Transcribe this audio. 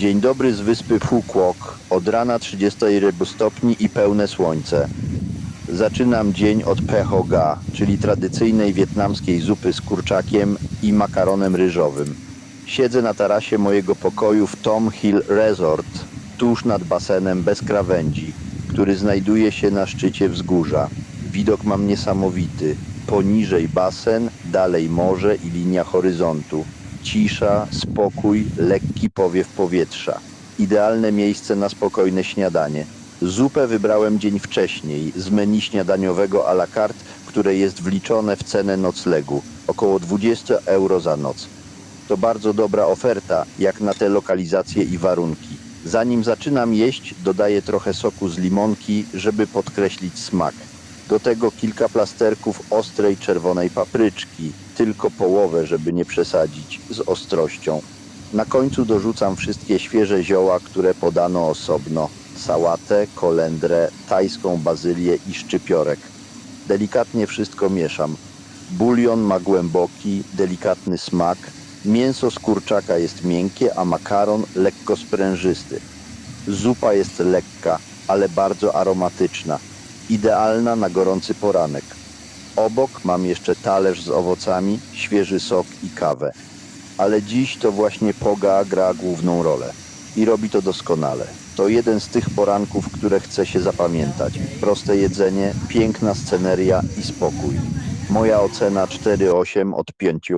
Dzień dobry z wyspy Phuquok. Od rana 30 stopni i pełne słońce. Zaczynam dzień od pehoga, czyli tradycyjnej wietnamskiej zupy z kurczakiem i makaronem ryżowym. Siedzę na tarasie mojego pokoju w Tom Hill Resort, tuż nad basenem bez krawędzi, który znajduje się na szczycie wzgórza. Widok mam niesamowity. Poniżej basen, dalej morze i linia horyzontu. Cisza, spokój, lekki powiew powietrza. Idealne miejsce na spokojne śniadanie. Zupę wybrałem dzień wcześniej z menu śniadaniowego à la carte, które jest wliczone w cenę noclegu. Około 20 euro za noc. To bardzo dobra oferta, jak na te lokalizacje i warunki. Zanim zaczynam jeść, dodaję trochę soku z limonki, żeby podkreślić smak. Do tego kilka plasterków ostrej czerwonej papryczki, tylko połowę, żeby nie przesadzić z ostrością. Na końcu dorzucam wszystkie świeże zioła, które podano osobno. Sałatę, kolendrę, tajską bazylię i szczypiorek. Delikatnie wszystko mieszam. Bulion ma głęboki, delikatny smak. Mięso z kurczaka jest miękkie, a makaron lekko sprężysty. Zupa jest lekka, ale bardzo aromatyczna. Idealna na gorący poranek. Obok mam jeszcze talerz z owocami, świeży sok i kawę. Ale dziś to właśnie Poga gra główną rolę. I robi to doskonale. To jeden z tych poranków, które chce się zapamiętać. Proste jedzenie, piękna sceneria i spokój. Moja ocena 4,8 od 5.